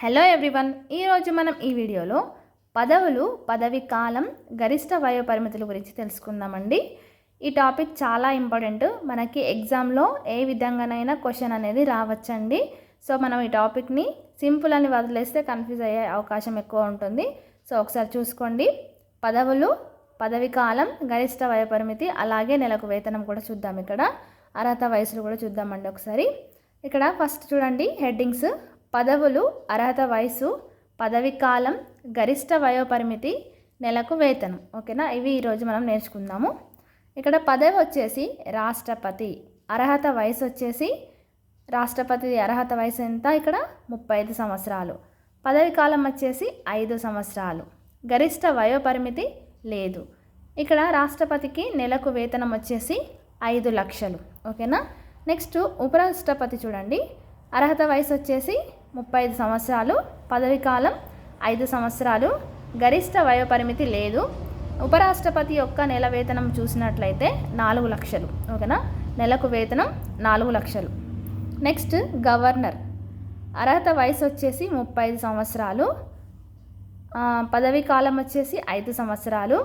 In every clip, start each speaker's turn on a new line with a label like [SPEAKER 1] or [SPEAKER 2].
[SPEAKER 1] Hello everyone ఈరోజు మనం ఈ వీడియోలో పదవులు పదవి కాలం గరిష్ట వయో పరిమితుల గురించి తెలుసుకుందామండి. ఈ టాపిక్ చాలా ఇంపార్టెంట్. మనకి ఎగ్జామ్లో ఏ విధంగానైనా క్వశ్చన్ అనేది రావచ్చండి. సో మనం ఈ టాపిక్ని సింపుల్ అని వదిలేస్తే కన్ఫ్యూజ్ అయ్యే అవకాశం ఎక్కువ ఉంటుంది. సో ఒకసారి చూసుకోండి. పదవులు పదవి కాలం గరిష్ట వయో పరిమితి అలాగే నెలకు వేతనం కూడా చూద్దాం ఇక్కడ. అర్హత వయసులు కూడా చూద్దామండి ఒకసారి. ఇక్కడ ఫస్ట్ చూడండి హెడ్డింగ్స్ పదవులు అర్హత వయసు పదవి కాలం గరిష్ట వయోపరిమితి నెలకు వేతనం. ఓకేనా? ఇవి ఈరోజు మనం నేర్చుకుందాము. ఇక్కడ పదవి వచ్చేసి రాష్ట్రపతి. అర్హత వయసు వచ్చేసి రాష్ట్రపతి అర్హత వయసు ఎంత? ఇక్కడ ముప్పై ఐదు సంవత్సరాలు. పదవి కాలం వచ్చేసి ఐదు సంవత్సరాలు. గరిష్ట వయోపరిమితి లేదు. ఇక్కడ రాష్ట్రపతికి నెలకు వేతనం వచ్చేసి ఐదు లక్షలు. ఓకేనా? నెక్స్ట్ ఉపరాష్ట్రపతి చూడండి. అర్హత వయసు వచ్చేసి ముప్పై ఐదు సంవత్సరాలు పదవి కాలం ఐదు సంవత్సరాలు గరిష్ట వయోపరిమితి లేదు. ఉపరాష్ట్రపతి యొక్క నెల వేతనం చూసినట్లయితే నాలుగు లక్షలు ఓకేనా? నెలకు వేతనం నాలుగు లక్షలు. Next governor. అర్హత వయసు వచ్చేసి ముప్పై ఐదు సంవత్సరాలు పదవీ కాలం వచ్చేసి ఐదు సంవత్సరాలు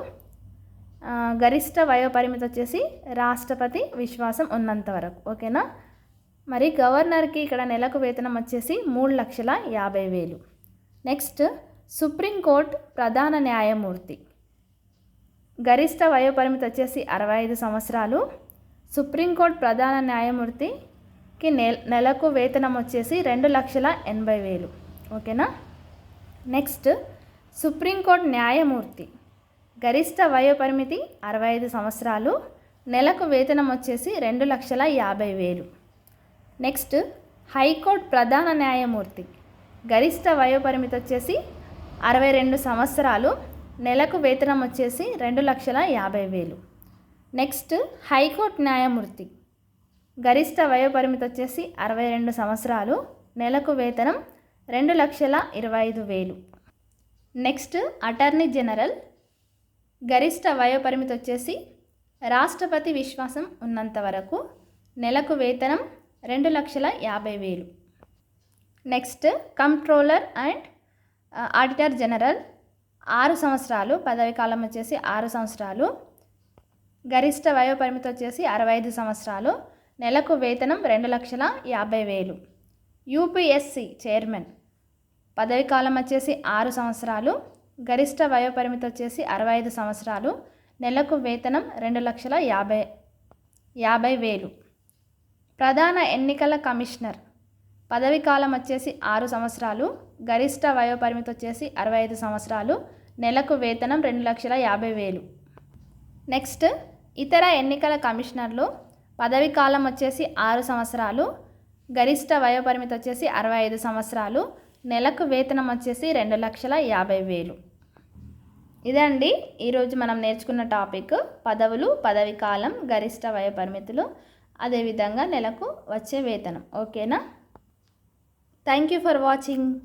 [SPEAKER 1] గరిష్ట వయోపరిమితి వచ్చేసి రాష్ట్రపతి విశ్వాసం ఉన్నంత వరకు ఓకేనా? మరి గవర్నర్కి ఇక్కడ నెలకు వేతనం వచ్చేసి మూడు లక్షల యాభై వేలు. నెక్స్ట్ సుప్రీంకోర్టు ప్రధాన న్యాయమూర్తి. గరిష్ట వయోపరిమితి వచ్చేసి అరవై ఐదు సంవత్సరాలు. సుప్రీంకోర్టు ప్రధాన న్యాయమూర్తికి నె నెలకు వేతనం వచ్చేసి రెండు లక్షల ఎనభై వేలు. ఓకేనా? నెక్స్ట్ సుప్రీంకోర్టు న్యాయమూర్తి. గరిష్ట వయోపరిమితి అరవై ఐదు సంవత్సరాలు. నెలకు వేతనం వచ్చేసి రెండు లక్షల యాభై వేలు. నెక్స్ట్ హైకోర్టు ప్రధాన న్యాయమూర్తి. గరిష్ట వయోపరిమితి వచ్చేసి అరవై రెండు సంవత్సరాలు నెలకు వేతనం వచ్చేసి రెండు లక్షల యాభై వేలు. నెక్స్ట్ హైకోర్టు న్యాయమూర్తి. గరిష్ట వయోపరిమితి వచ్చేసి అరవై రెండు సంవత్సరాలు నెలకు వేతనం రెండు లక్షల ఇరవై ఐదు వేలు. Next attorney general. గరిష్ట వయోపరిమితి వచ్చేసి రాష్ట్రపతి విశ్వాసం ఉన్నంత వరకు నెలకు వేతనం రెండు లక్షల యాభై వేలు. Next controller and auditor general ఆరు సంవత్సరాలు పదవి కాలం వచ్చేసి ఆరు సంవత్సరాలు గరిష్ట వయోపరిమితి వచ్చేసి అరవై ఐదు సంవత్సరాలు నెలకు వేతనం రెండు లక్షల యాభై వేలు. యూపీఎస్సి చైర్మన్ పదవి కాలం వచ్చేసి ఆరు సంవత్సరాలు గరిష్ట వయోపరిమితి వచ్చేసి అరవై ఐదు సంవత్సరాలు నెలకు వేతనం రెండు లక్షల యాభై యాభై వేలు. ప్రధాన ఎన్నికల కమిషనర్ పదవి కాలం వచ్చేసి ఆరు సంవత్సరాలు గరిష్ట వయోపరిమితి వచ్చేసి అరవై ఐదు సంవత్సరాలు నెలకు వేతనం రెండు లక్షల యాభై వేలు. నెక్స్ట్ ఇతర ఎన్నికల కమిషనర్లు పదవి కాలం వచ్చేసి ఆరు సంవత్సరాలు గరిష్ట వయోపరిమితి వచ్చేసి అరవై ఐదు సంవత్సరాలు నెలకు వేతనం వచ్చేసి రెండు లక్షల యాభై వేలు. ఇదండి ఈరోజు మనం నేర్చుకున్న టాపిక్. పదవులు పదవి కాలం గరిష్ట వయోపరిమితులు. అదేవిధంగా నెలకు వచ్చే వేతనం. ఓకేనా? Thank you for watching